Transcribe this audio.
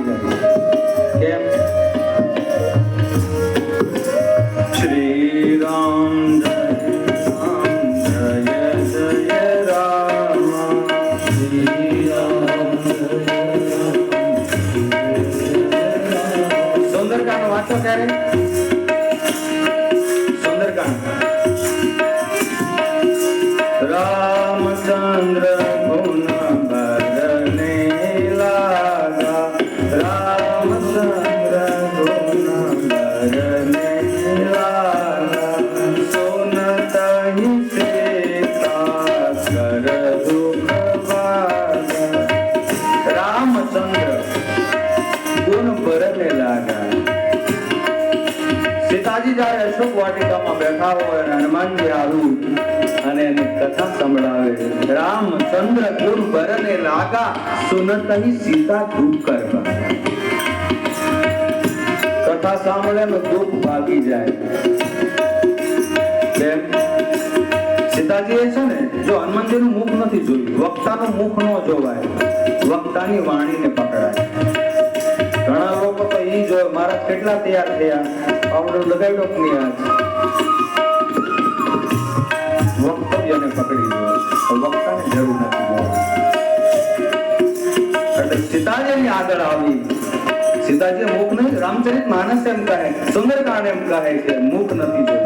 ભાગી જાય કેમ શ્રી રામ સુંદરકાંડ વાંચો ક્યારે સીતાજી જયારે અશોક વાટિકામાં બેઠા હોય અને હનુમાનજી આવ્યું અને એની કથા સંભળાવે રામચંદ્ર ગુરુ ભરને લાગા સુનત સીતા દુઃખ કરવા. કથા સાંભળે ને દુઃખ ભાગી જાય. સીતાજી એ છે ને, જો હનુમાનજીનું મુખ નથી જોયું, વક્તાનું મુખ ન જોવાય, વક્તાની વાણીને પકડાય. ઘણા લોકો તો એ જો મારા કેટલા તૈયાર થયા? પાવડર લગાવ્યો કે નહીં આજ વક્તવ્યને પકડી લો વક્તાને જરૂર નથી. એટલે આગળ આવી. સીતાજી મુખ નહીં, રામચરિત માનસ એમ કહે, સુંદરકાંડ એમ કહે કે મુખ નથી